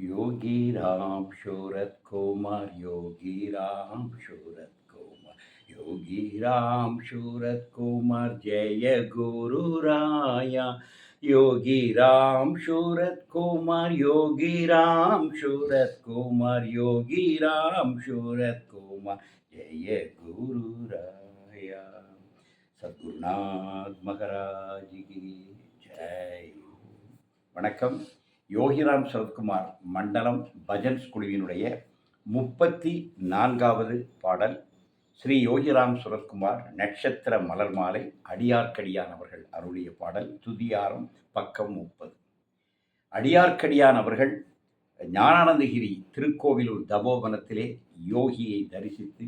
योगी राम शूरत कुमार योगी राम शूरत कुमार योगी राम शूरत कुमार जय गुरु राया योगी राम शूरत कुमार योगी राम शूरत कुमार योगी राम शूरत कुमार जय गुरु राया சத்குருநாத் மகராஜ் கி ஜெய் வணக்கம் யோகிராம் சரத்குமார் மண்டலம் பஜன்ஸ் குழுவினுடைய முப்பத்தி நான்காவது பாடல் ஸ்ரீ யோகிராம் சுரத்குமார் நட்சத்திர மலர் மாலை அடியார்க்கடியான் அவர்கள் அருளிய பாடல் துதியாரம் பக்கம் முப்பது. அடியார்க்கடியான் அவர்கள் ஞானானந்தகிரி திருக்கோவிலூர் தபோவனத்திலே யோகியை தரிசித்து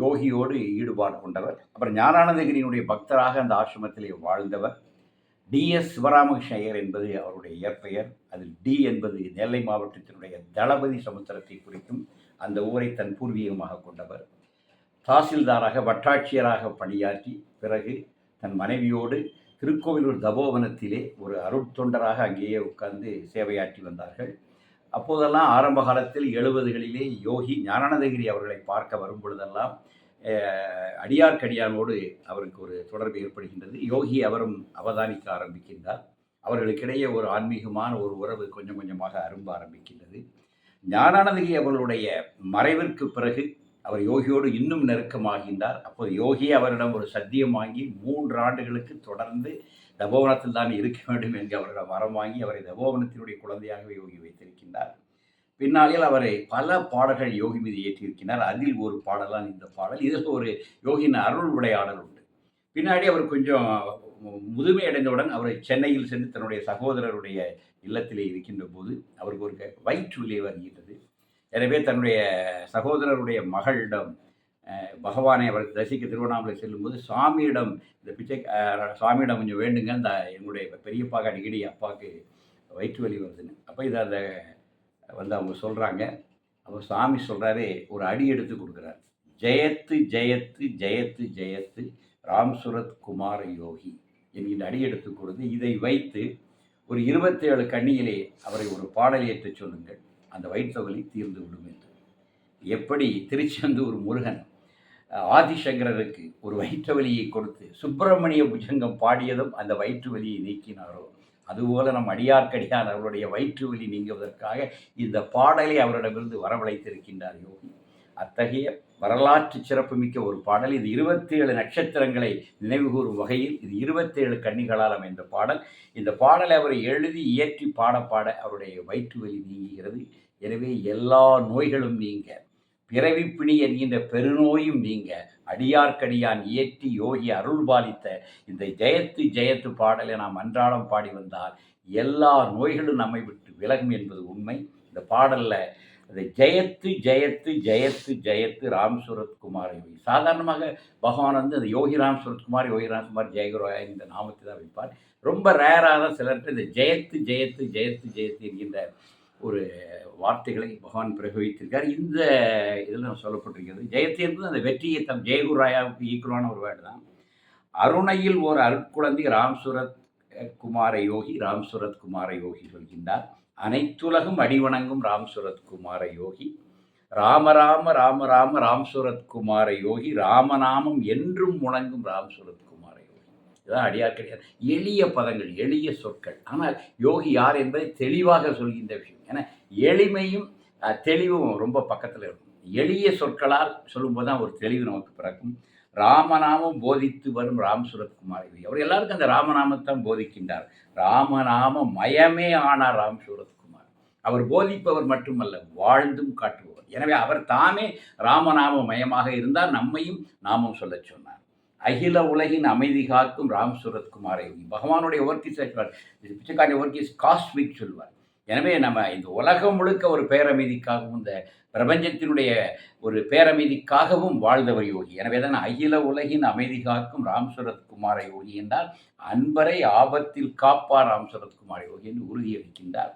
யோகியோடு ஈடுபாடு கொண்டவர். அப்புறம் ஞானானந்தகிரியினுடைய பக்தராக அந்த ஆசிரமத்திலே வாழ்ந்தவர். டிஎஸ் சிவராமகிருஷ்ண ஐயர் என்பது அவருடைய இயற்பெயர். அதில் டி என்பது நெல்லை மாவட்டத்தினுடைய தளபதி சமுத்திரத்தை குறிக்கும் அந்த ஊரை தன் பூர்வீகமாக கொண்டவர். தாசில்தாராக வட்டாட்சியராக பணியாற்றி பிறகு தன் மனைவியோடு திருக்கோவிலூர் தபோவனத்திலே ஒரு அருட்தொண்டராக அங்கேயே உட்கார்ந்து சேவையாற்றி வந்தார்கள். அப்போதெல்லாம் ஆரம்ப காலத்தில் எழுபதுகளிலே யோகி ஞானானந்தகிரி அவர்களை பார்க்க வரும் பொழுதெல்லாம் அடியார்க்கடியானோடு அவருக்கு ஒரு தொடர்பு ஏற்படுகின்றது. யோகி அவரும் அவதானிக்க ஆரம்பிக்கின்றார். அவர்களுக்கிடையே ஒரு ஆன்மீகமான ஒரு உறவு கொஞ்சம் கொஞ்சமாக அரும்ப ஆரம்பிக்கின்றது. ஞானானந்தகி அவர்களுடைய மறைவிற்கு பிறகு அவர் யோகியோடு இன்னும் நெருக்கமாகின்றார். அப்போது யோகி அவரிடம் ஒரு சத்தியம் வாங்கி மூன்று ஆண்டுகளுக்கு தொடர்ந்து தபோவனத்தில் தான் இருக்க வேண்டும் என்று அவரிடம் வரம் வாங்கி அவரை தபோவனத்தினுடைய குழந்தையாகவே யோகி வைத்திருக்கின்றார். பின்னாளில் அவரை பல பாடல்கள் யோகி மீது ஏற்றியிருக்கிறார். அதில் ஒரு பாடலான் இந்த பாடல். இதில் ஒரு யோகியின் அருள் விளையாடல் உண்டு. பின்னாடி அவர் கொஞ்சம் முதுமை அடைந்தவுடன் அவரை சென்னையில் சென்று தன்னுடைய சகோதரருடைய இல்லத்திலே இருக்கின்ற போது அவருக்கு ஒரு க- வயிற்றுவலி வருகின்றது. எனவே தன்னுடைய சகோதரருடைய மகளிடம் பகவானை அவர் தரிசிக்க திருவண்ணாமலை செல்லும்போது சுவாமியிடம் இந்த பிச்சை சுவாமியிடம் கொஞ்சம் வேண்டுங்க இந்த என்னுடைய பெரியப்பாக்கு அடிக்கடி அப்பாவுக்கு வயிற்று வலி வருதுன்னு. அப்போ இதை அந்த வந்து அவங்க சொல்கிறாங்க அப்போ சாமி சொல்கிறாரு ஒரு அடி எடுத்து கொடுக்குறார். ஜெயத்து ஜெயத்து ஜெயத்து ஜெயத்து ராம்சுரத் குமார யோகி என்கின்ற அடி எடுத்து கொடுத்து இதை வைத்து ஒரு இருபத்தேழு கண்ணியிலே அவரை ஒரு பாடல் ஏற்றுச் சொல்லுங்கள். அந்த வயிற்று வலி தீர்ந்து விடும் என்று. எப்படி திருச்செந்தூர் முருகன் ஆதிசங்கரருக்கு ஒரு வயிற்று வலியை கொடுத்து சுப்பிரமணிய புஜங்கம் பாடியதும் அந்த வயிற்று வலியை நீக்கினாரோ? அதுபோல நம் அடியார்க்கடியார் அவருடைய வயிற்று வலி நீங்குவதற்காக இந்த பாடலை அவரிடமிருந்து வரவழைத்திருக்கின்றார் யோகி. அத்தகைய வரலாற்று சிறப்புமிக்க ஒரு பாடல். இது இருபத்தேழு நட்சத்திரங்களை நினைவுகூறும் வகையில் இது இருபத்தேழு கன்னிகளால் என்ற பாடல். இந்த பாடலை அவர் எழுதி இயற்றி பாட பாட அவருடைய வயிற்று வலி நீங்குகிறது. எனவே எல்லா நோய்களும் நீங்க பிறவி பிணி என்கின்ற பெருநோயும் நீங்க. அடியார்க்கடியான் இயற்றி யோகி அருள் பாலித்த இந்த ஜெயத்து ஜெயத்து பாடலை நாம் அன்றாடம் பாடி வந்தால் எல்லா நோய்களும் நம்மை விட்டு விலகும் என்பது உண்மை. இந்த பாடலில் இந்த ஜெயத்து ஜெயத்து ஜெயத்து ஜெயத்து ராம் சுரத்குமார் யோகி சாதாரணமாக பகவான் வந்து அந்த யோகி ராம் சுரத்குமார் யோகி ராம்குமார் ஜெயகுரோயா இந்த நாமத்தை தான் வைப்பார். ரொம்ப ரேராக தான் சிலர்கிட்ட இந்த ஜெயத்து ஜெயத்து ஜெயத்து ஜெயத்து என்கின்ற ஒரு வார்த்தைகளை பகவான் பிரயோகித்திருக்கார். இந்த இதில் சொல்லப்பட்டிருக்கிறது ஜெயத்தை என்பது அந்த வெற்றியை தம் ஜெயகுராயாவுக்கு ஈக்குவலான ஒரு வேர்டு தான். அருணையில் ஒரு அருட்குழந்தை ராம்சுரத் குமார யோகி ராம்சுரத் குமார யோகி சொல்கின்றார். அனைத்துலகும் அடிவணங்கும் ராம்சுரத் குமார யோகி. ராம ராம ராம ராம ராம்சுரத் குமார யோகி. ராமநாமம் என்றும் முழங்கும் ராம்சுரத் இதான் அடியார் கிடையாது. எளிய பதங்கள் எளிய சொற்கள். ஆனால் யோகி யார் என்பதை தெளிவாக சொல்கின்ற விஷயம். ஏன்னா எளிமையும் தெளிவும் ரொம்ப பக்கத்தில் இருக்கும். எளிய சொற்களால் சொல்லும்போது தான் ஒரு தெளிவு நமக்கு பிறக்கும். ராமநாமம் போதித்து வரும் ராம் சூரத்குமார் அவர் எல்லாருக்கும் அந்த ராமநாமத்தான் போதிக்கின்றார். ராமநாம மயமே ஆனார் ராம் சூரத்குமார். அவர் போதிப்பவர் மட்டுமல்ல வாழ்ந்தும் காட்டுபவர். எனவே அவர் தாமே ராமநாம மயமாக இருந்தால் நம்மையும் நாமம் சொல்லச் சொன்னார். அகில உலகின் அமைதி காக்கும் ராம் சூரத்குமாரை பகவானுடைய ஒர்க் இஸ் பிச்சைக்காரிய ஒர்க் காஸ்மிக் சொல்வார். எனவே நம்ம இந்த உலகம் முழுக்க ஒரு பேரமைதிக்காகவும் இந்த பிரபஞ்சத்தினுடைய ஒரு பேரமைதிக்காகவும் வாழ்ந்தவர் யோகி. எனவே தான் அகில உலகின் அமைதி காக்கும் ராம் சரத்குமார யோகி என்றால் அன்பரை ஆபத்தில் காப்பார் ராம் சரத்குமார யோகி என்று உறுதியளிக்கின்றார்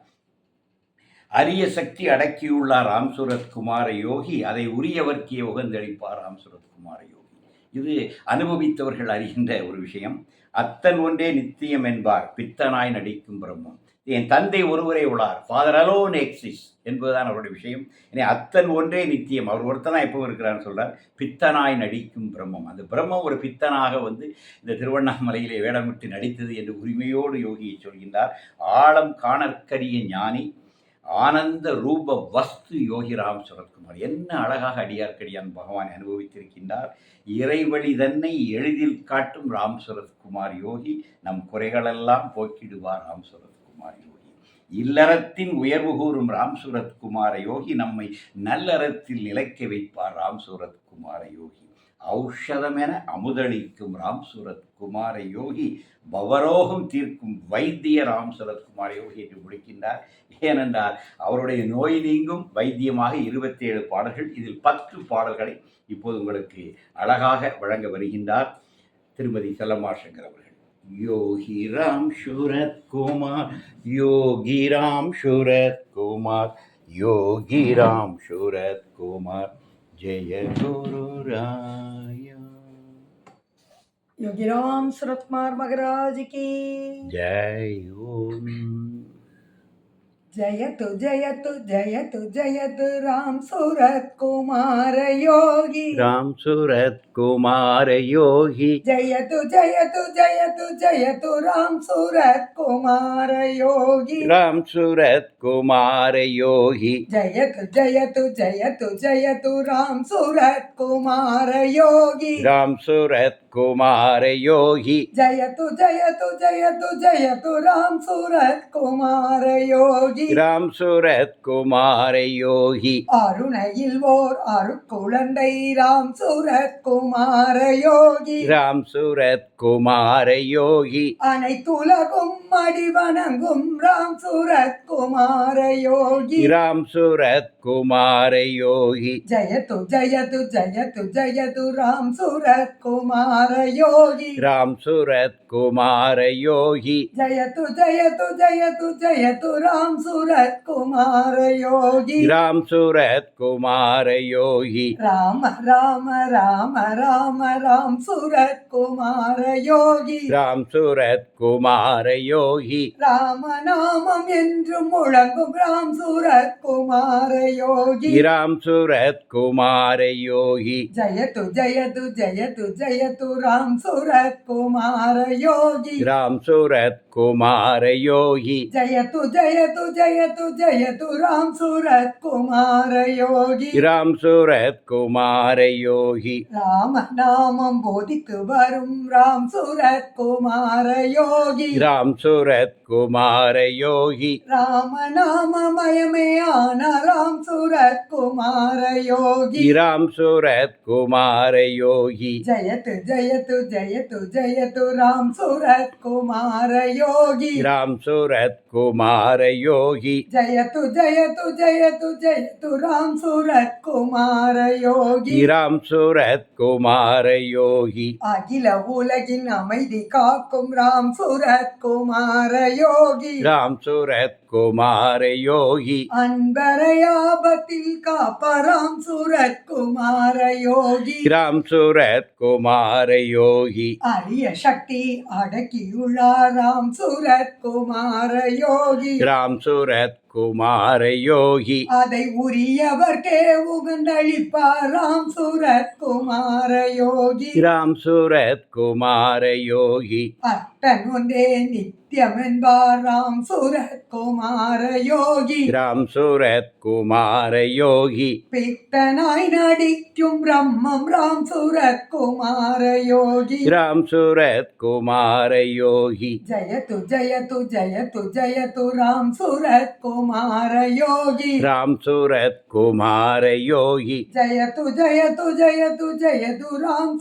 அரிய சக்தி அடக்கியுள்ளார் ராம் சுரத்குமார யோகி. அதை உரியவர்க்கே உகந்தளிப்பார் ராம் சுரத்குமார யோகி இது அனுபவித்தவர்கள் அறிகின்ற ஒரு விஷயம். அத்தன் ஒன்றே நித்தியம் என்பார் பித்தனாய் நடிக்கும் பிரம்மம். என் தந்தை ஒருவரே உள்ளார் ஃபாதர் அலோன் எக்ஸிஸ் என்பதுதான் அவருடைய விஷயம். ஏன்னா அத்தன் ஒன்றே நித்தியம் அவர் ஒருத்தனாக எப்பவும் இருக்கிறான்னு சொல்கிறார் பித்தனாய் நடிக்கும் பிரம்மம். அந்த பிரம்மம் ஒரு பித்தனாக வந்து இந்த திருவண்ணாமலையிலே வேடமிட்டு நடித்தது என்று உரிமையோடு யோகியை சொல்கின்றார். ஆழம் காணற்கரிய ஞானி ஆனந்த ரூப வஸ்து யோகிராம் சரத்குமார் என்ன அழகாக அடியார்க்கடியான் பகவான் அனுபவித்திருக்கின்றார். இறைவழி தன்னை எளிதில் காட்டும் ராம் சரத்குமார் யோகி. நம் குறைகளெல்லாம் போக்கிடுவார் ராம் சரத்குமார் யோகி. இல்லறத்தின் உயர்வு கூறும் ராம் சூரத்குமார யோகி நம்மை நல்லறத்தில் நிலைக்க வைப்பார் ராம் சூரத்குமார யோகி. ஔஷதமென அமுதளிக்கும் ராம் சூரத்குமார யோகி பவரோகம் தீர்க்கும் வைத்திய ராம் சரத்குமார யோகி என்று முடிக்கின்றார். ஏனென்றால் அவருடைய நோய் நீங்கும் வைத்தியமாக இருபத்தி ஏழு பாடல்கள் இதில் பத்து பாடல்களை இப்போது உங்களுக்கு அழகாக வழங்க வருகின்றார் திருமதி செல்லம்மா சங்கர் அவர்கள். யோகி ராம் சூரத் குமார் யோகி ராம் சூரத் குமார் யோகி ராம் சூரத் குமார் जय गुरु राय। योगी राम सुरत कुमार मगराज की। जय ओम। जयतु जयतु जयतु जयतु राम सूरत कुमार योगी। राम सूरत कुमार योगी। जयतु जयतु जयतु जयतु राम सूरत कुमार योगी। राम सूरत कुमार योगी। जयतु जयतु जयतु जयतु राम सूरत कुमार योगी। राम सूरत குமார யோகி जयतु जयतु जयतु जयतु राम सूरत कुमार योगी ராம் சூரத் குமார யோகி அருணையில் ஓர் அருக்குழந்தை ராம் சூரத் குமார யோகி ராம் சூரத் குமார யோகி அனைத்துலகும் அடிவணங்கும் ராம் சூரத் குமார யோகி ராம் சூரத் குமார யோகி ஜயது ஜயது ஜயது ஜயது ராம் சூரத் குமார யோகி ராம் சூரத் குமார யோகி ஜயது ஜயது ஜயது ஜயது ராம் சூரத் குமார யோகி ராம் சூரத் குமார யோகி ராம ராம ராம ராம ராம் சூரத் குமார யோகி ராம் சூரத் குமார யோகி ராமநாமம் என்று முழங்கும் ராம் சூரத் குமார யோகி ராம் சூரத் குமார யோகி ஜயது ஜயது ஜயது ஜயது ராம் சூரத் குமார யோகி ராம் சூரத் குமார யோகி ஜயது ஜயது ஜயது ஜயது ராம் சூரத் குமார யோகி ராம் சூரத் குமார யோகி ராம நாமம் போதித்து வரும் ராம் சூரத் குமார யோகி ராம் சூரத் குமார யோகி ராமநாமமயமே ஆன ராம் சூரத் குமார யோகி ராம் சூரத் குமார யோகி ஜயத்து ஜயத்து ஜயத்து ஜயத்து ராம் சூரத் குமார யோகி ராம் சூரத் ஜயத்து ஜயத்து ஜயத்து ஜயத்து ராம் சூரத் குமார யோகி ராம் சூரத் குமார யோகி அகில உலகின் அமைதி காக்கும் ராம் சூரத் குமார யோகி ராம் சூரத் குமார யோகி அன்பரை ஆபத்தில் காப்பராம் சூரத் குமார யோகி ராம் சூரத் குமார யோகி அரிய சக்தி அடக்கியுள்ளாராம் சூரத் குமார யோகி. ராம் சூரத் குமார யோகி. அதை உரியவர்க்கே உகந்தளிப்பாராம் சூரத் குமார யோகி. ராம் சூரத் குமார யோகி. அட்டன் ஒன்றே நித்தியம் என்பாராம் சூரத் குமார யோகி ராம் சூரத் குமார யோகி பித்தனாய் நடிக்கும் பிரம்மம் ராம் சூரத் குமார யோகி ராம் சூரத் குமார யோகி ஜயத்து ஜயத்து ஜயத்து ஜயத்து ராம் சூரத் குமார யோகி ராம் சூரத் குமார யோகி ஜயத்து ஜயத்து ஜயத்து ஜயத்து ராம்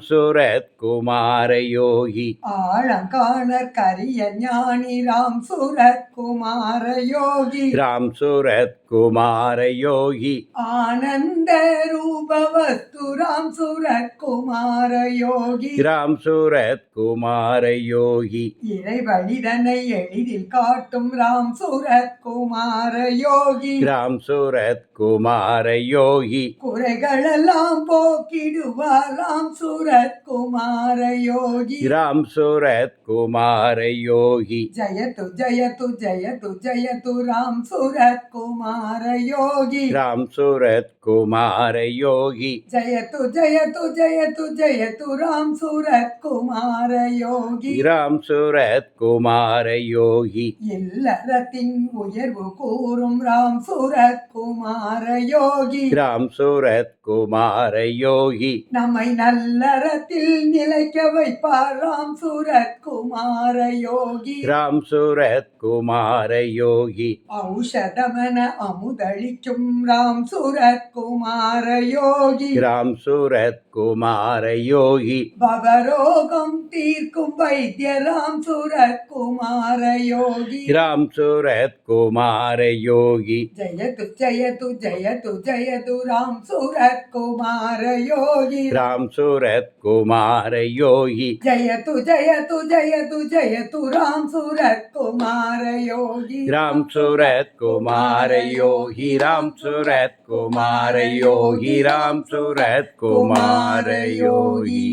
சூரத் குமார யோகி ராம் சூரத் குமார யோகி ஆழங்காணர் கரிய ஞானி ராம் சூரத் குமார யோகி ராம் சூரத் குமார யோகி ஆனந்த ரூபவஸ்து ராம் சூரத் குமார யோகி ராம் சூரத் குமார யோகி இறை வழிதனை எளிதில் காட்டும் ராம் சூரத் குமார யோகி ராம் சூரத் குமார யோகி குறைகளெல்லாம் போக்கிடுவார் ராம் சூரத் குமார யோகி ராம் சூரத் குமார யோகி ஜயது ஜயது ஜயது ஜயது ராம் சூரத் குமார யோகி ராம் சூரத் குமார யோகி ஜயது ஜயது ஜயது ஜயது ராம் சூரத் குமார யோகி ராம் சூரத் குமார யோகி இல்லறத்தின் உயர்வு கூறும் ராம் சூரத் குமார யோகி ராம் சூரத் குமார யோகி நம்மை நல்லறத்தில் நிலைக்க வைப்பார் ராம் சூரத் குமார யோகி ராம் சூரத் குமார யோகி ஔஷதமென அமுதளிக்கும் ராம் சூரத் குமார யோகி ராம் சூரத் குமார யோகி பவரோகம் தீர்க்கும் வைத்திய ராம் சூரத் குமார யோகி ராம் சூரத் குமார யோகி ஜயது ஜயது ஜயது ஜயது ராம் சூரத் குமார யோகி ராம் சூரத் குமார யோகி ஜயது ஜயது ஜயது ஜயது ராம் சூரத் குமார யோகி ராம் சூரத் குமார யோகி ராம் சூரத் குமார யோகி ராம் சூரத் குமார யோகி